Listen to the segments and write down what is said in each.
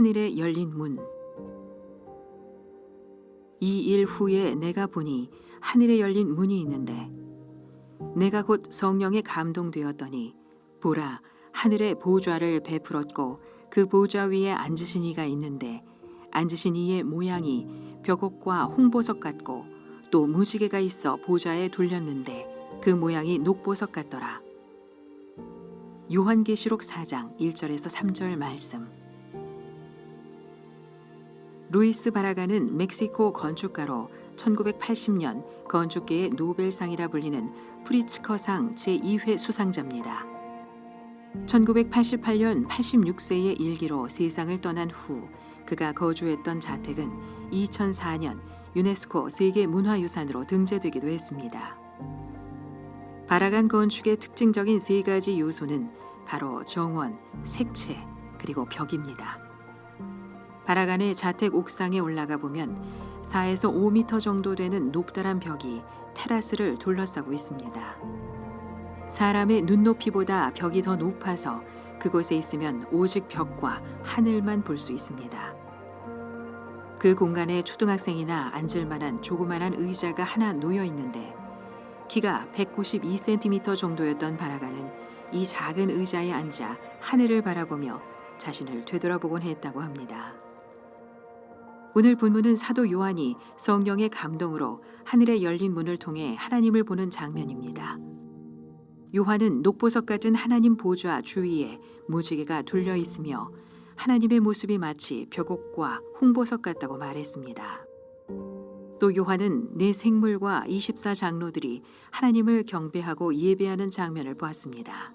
하늘에 열린 문. 이 일 후에 내가 보니 하늘에 열린 문이 있는데 내가 곧 성령에 감동되었더니 보라 하늘에 보좌를 베풀었고 그 보좌 위에 앉으신 이가 있는데 앉으신 이의 모양이 벽옥과 홍보석 같고 또 무지개가 있어 보좌에 둘렸는데 그 모양이 녹보석 같더라. 요한계시록 4장 1절에서 3절 말씀. 루이스 바라가는 멕시코 건축가로 1980년 건축계의 노벨상이라 불리는 프리츠커상 제2회 수상자입니다. 1988년 86세의 일기로 세상을 떠난 후 그가 거주했던 자택은 2004년 유네스코 세계 문화유산으로 등재되기도 했습니다. 바라간 건축의 특징적인 세 가지 요소는 바로 정원, 색채, 그리고 벽입니다. 바라간의 자택 옥상에 올라가 보면 4에서 5미터 정도 되는 높다란 벽이 테라스를 둘러싸고 있습니다. 사람의 눈높이보다 벽이 더 높아서 그곳에 있으면 오직 벽과 하늘만 볼 수 있습니다. 그 공간에 초등학생이나 앉을 만한 조그만한 의자가 하나 놓여 있는데 키가 192cm 정도였던 바라가는 이 작은 의자에 앉아 하늘을 바라보며 자신을 되돌아보곤 했다고 합니다. 오늘 본문은 사도 요한이 성령의 감동으로 하늘에 열린 문을 통해 하나님을 보는 장면입니다. 요한은 녹보석 같은 하나님 보좌 주위에 무지개가 둘려 있으며 하나님의 모습이 마치 벽옥과 홍보석 같다고 말했습니다. 또 요한은 네 생물과 24 장로들이 하나님을 경배하고 예배하는 장면을 보았습니다.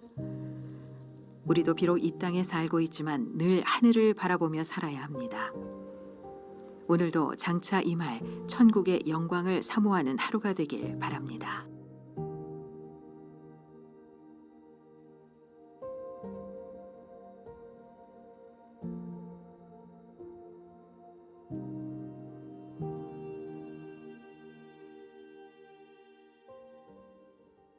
우리도 비록 이 땅에 살고 있지만 늘 하늘을 바라보며 살아야 합니다. 오늘도 장차 임할 천국의 영광을 사모하는 하루가 되길 바랍니다.